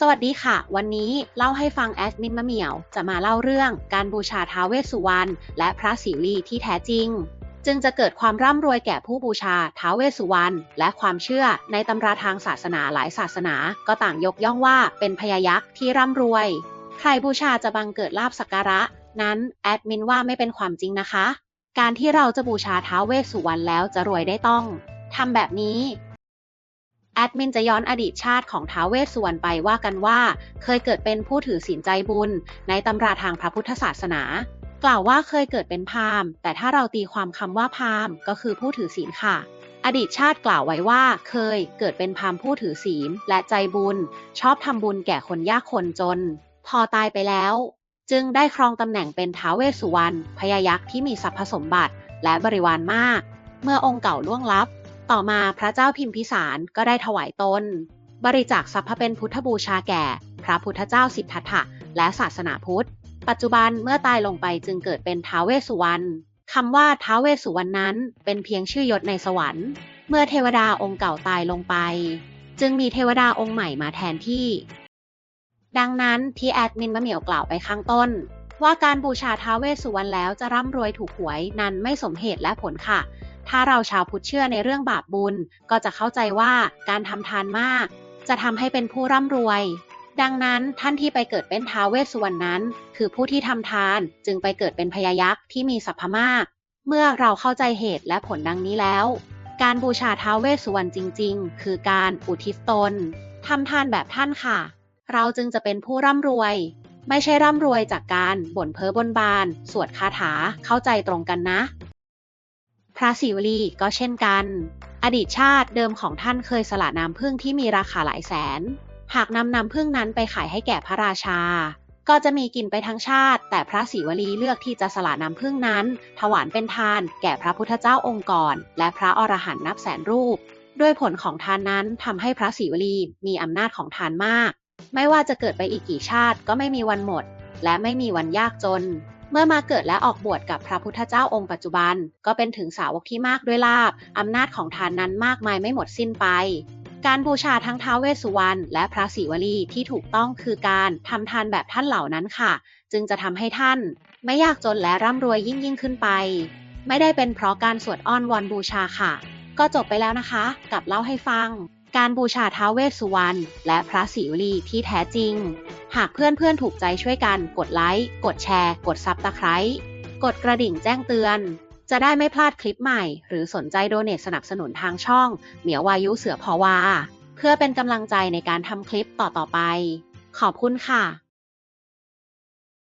สวัสดีค่ะ วันนี้เล่าให้ฟังแอดมินมะเหมี่ยว จะมาเล่าเรื่องการบูชาท้าวเวสสุวรรณและพระศิลีที่แท้จริง จึงจะเกิดความร่ำรวยแก่ผู้บูชาท้าวเวสสุวรรณและความเชื่อในตำราทางศาสนาหลายศาสนา ก็ต่างยกย่องว่าเป็นพญายักษ์ที่ร่ำรวย ใครบูชาจะบังเกิดลาบสักการะ นั้นแอดมินว่าไม่เป็นความจริงนะคะ การที่เราจะบูชาท้าวเวสสุวรรณแล้วจะรวยได้ต้องทำแบบนี้ แอดมินจะย้อนอดีตชาติของท้าวเวสสุวรรณไปว่ากันว่า เคยเกิดเป็นผู้ถือศีลใจบุญ ในตำราทางพระพุทธศาสนา กล่าวว่าเคยเกิดเป็นพราหมณ์แต่ถ้าเราตีความคำว่าพราหมณ์ก็คือผู้ถือศีลค่ะ อดีตชาติกล่าวไว้ว่า เคยเกิดเป็นพราหมณ์ผู้ถือศีลและใจบุญ ชอบทำบุญแก่คนยากคนจน พอตายไปแล้ว จึงได้ครองตำแหน่งเป็นท้าวเวสสุวรรณพญายักษ์ที่มีทรัพย์สมบัติและบริวารมาก เมื่อองค์เก่าล่วงลับ ต่อมาพระเจ้าพิมพิสารก็ได้ถวายตน บริจาคทรัพย์เป็นพุทธบูชาแก่ พระพุทธเจ้าสิทธัตถะและศาสนาพุทธ ปัจจุบันเมื่อตายลงไปจึงเกิดเป็นท้าวเวสสุวรรณคำว่าท้าวเวสสุวรรณนั้นเป็นเพียงชื่อยศในสวรรค์ เมื่อเทวดาองค์เก่าตายลงไป จึงมีเทวดาองค์ใหม่มาแทนที่ ดังนั้นที่แอดมินมะเหมียวกล่าวไปข้างต้น ว่าการบูชาท้าวเวสสุวรรณแล้วจะร่ำรวยถูกหวยนั้นไม่สมเหตุและผลค่ะ ถ้าเราชาวพุทธเชื่อในเรื่องบาปบุญ ก็จะเข้าใจว่าการทำทานมาก จะทำให้เป็นผู้ร่ำรวย ดังนั้นท่านที่ไปเกิดเป็นท้าวเวสสุวรรณนั้น คือผู้ที่ทำทานจึงไปเกิดเป็นพญายักษ์ที่มีสัพพมาก เมื่อเราเข้าใจเหตุและผลดังนี้แล้ว การบูชาท้าวเวสสุวรรณจริง ๆ คือการอุทิศตนทำทานแบบท่านค่ะ เราจึงจะเป็นผู้ร่ำรวย ไม่ใช่ร่ำรวยจากการบ่นเพ้อบนบาน สวดคาถาเข้าใจตรงกันนะ พระศิวลีก็เช่นกัน อดีตชาติเดิมของท่านเคยสละน้ำผึ้งที่มีราคาหลายแสน หากนำน้ำผึ้งนั้นไปขายให้แก่พระราชา ก็จะมีกินไปทั้งชาติ แต่พระศิวลีเลือกที่จะสละน้ำผึ้งนั้น ถวายเป็นทาน แก่พระพุทธเจ้าองค์ก่อน และพระอรหันต์นับแสนรูป ด้วยผลของทานนั้นทำให้พระศิวลีมีอำนาจของทานมาก ไม่ว่าจะเกิดไปอีกกี่ชาติก็ไม่มีวันหมด และไม่มีวันยากจน เมื่อมาเกิดและออกบวชกับพระพุทธเจ้าองค์ปัจจุบัน ก็เป็นถึงสาวกที่มากด้วยลาบอำนาจของทานนั้นมากมายไม่หมดสิ้นไป การบูชาทั้งท้าวเวสสุวรรณและพระศิวลีที่ถูกต้องคือการทำทานแบบท่านเหล่านั้นค่ะ จึงจะทำให้ท่าน ไม่ยากจนและร่ำรวยยิ่งยิ่งขึ้นไป ไม่ได้เป็นเพราะการสวดอ้อนวอนบูชาค่ะ ก็จบไปแล้วนะคะ กับเล่าให้ฟัง การบูชาท้าวเวสสุวรรณและพระศิวลีที่แท้จริง หากเพื่อนๆถูกใจช่วยกันกดไลค์ กดแชร์ กดซับตะไคร้กดกระดิ่งแจ้งเตือน จะได้ไม่พลาดคลิปใหม่ หรือสนใจโดเนทสนับสนุนทางช่อง เหมียววายุเสือพอวา เพื่อเป็นกำลังใจในการทำคลิปต่อๆไป ขอบคุณค่ะ